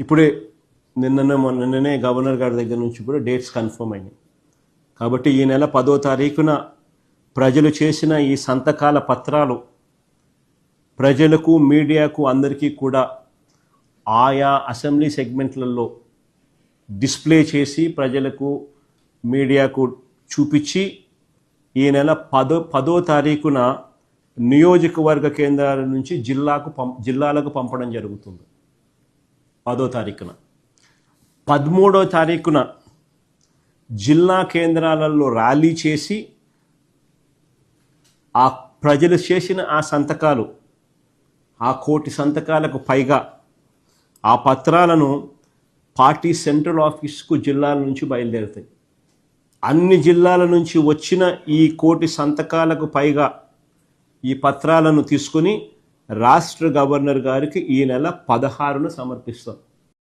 ఇప్పుడే నిన్ననే నిన్ననే గవర్నర్ గారి దగ్గర నుంచి కూడా డేట్స్ కన్ఫర్మ్ అయినాయి. కాబట్టి ఈ నెల పదో తారీఖున ప్రజలు చేసిన ఈ సంతకాల పత్రాలు ప్రజలకు మీడియాకు అందరికీ కూడా ఆయా అసెంబ్లీ సెగ్మెంట్లలో డిస్ప్లే చేసి ప్రజలకు మీడియాకు చూపించి ఈ నెల పదో పదో తారీఖున నియోజకవర్గ కేంద్రాల నుంచి జిల్లాకు పం జిల్లాలకు పంపడం జరుగుతుంది. పదో తారీఖున. పదమూడో తారీఖున జిల్లా కేంద్రాలలో ర్యాలీ చేసి ఆ ప్రజలు చేసిన ఆ సంతకాలు ఆ కోటి సంతకాలకు పైగా ఆ పత్రాలను పార్టీ సెంట్రల్ ఆఫీస్కు జిల్లాల నుంచి బయలుదేరుతాయి. అన్ని జిల్లాల నుంచి వచ్చిన ఈ కోటి సంతకాలకు పైగా ఈ పత్రాలను తీసుకుని రాష్ట్ర గవర్నర్ గారికి ఈ నెల పదహారున సమర్పిస్తాం.